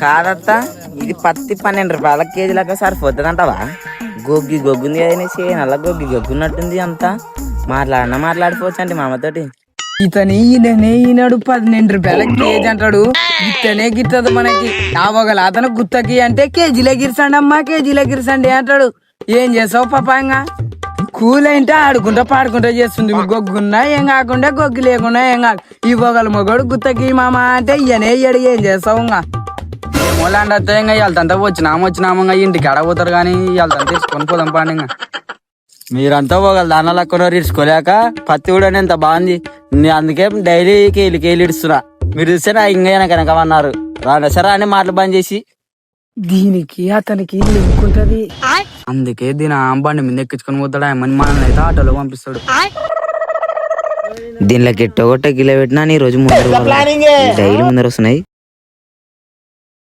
కాదత్త ఇది పత్తి పన్నెండు రూపాయల కేజీ లెక్క సరిపోతుందంటవా? గొగ్గి గొగ్గుంది కదనే నల్ల గొగ్గి గొగ్గున్నట్టుంది అంతా. మాట్లాడినా మాట్లాడిపోవచ్చు అండి మామతోటి. ఇతని ఈయననే ఈనాడు పన్నెండు రూపాయల కేజీ అంటాడు. ఇతనే గిట్టదు మనకి. యావగల అతను గుత్తకి అంటే కేజీలే గిరిసండి అమ్మా కేజీలే గిరిసండి అంటాడు. ఏం చేసావు పాపంగా కూలంటే ఆడుకుంటా పాడుకుంటా చేస్తుంది గొగ్గున్నా ఏం కాకుండా గొగ్గు లేకుండా ఏం కాదు. ఇవ్వగల మొగడు గుత్తకి మామ అంటే ఈయనే ఇయ్యడు ఏం చేస్తావు ఇంకా ఏమోలాంటి అత్తే ఇంకా వెళ్తాంతా వచ్చినాము వచ్చినాము ఇంటికి అడగపోతారు కానీ వెళ్తాను తీసుకొని పోదాం పాండి ఇంకా. మీరంతా ఒక దాన లెక్కన ఇడుచుకోలేక పత్తి కూడా ఎంత బాగుంది నేను అందుకే డైలీ కేలి కేలి ఇడుస్తున్నా. మీరు చూస్తే నా ఇంకా వెనక వెనకమన్నారు రాండి సరే అని మాటలు బంద్ చేసి. దీనికి అతనికి లింక్ ఉంటది అందుకే దీని ఆ బండి మీద ఎక్కించుకొని పోతాడు. ఆయమని మనల్ని అయితే ఆటోలో పంపిస్తాడు. దీనిలోకి ఎట్టో గిల పెట్టినా నీ రోజు ముందర డైలీ ముందర వస్తున్నాయి.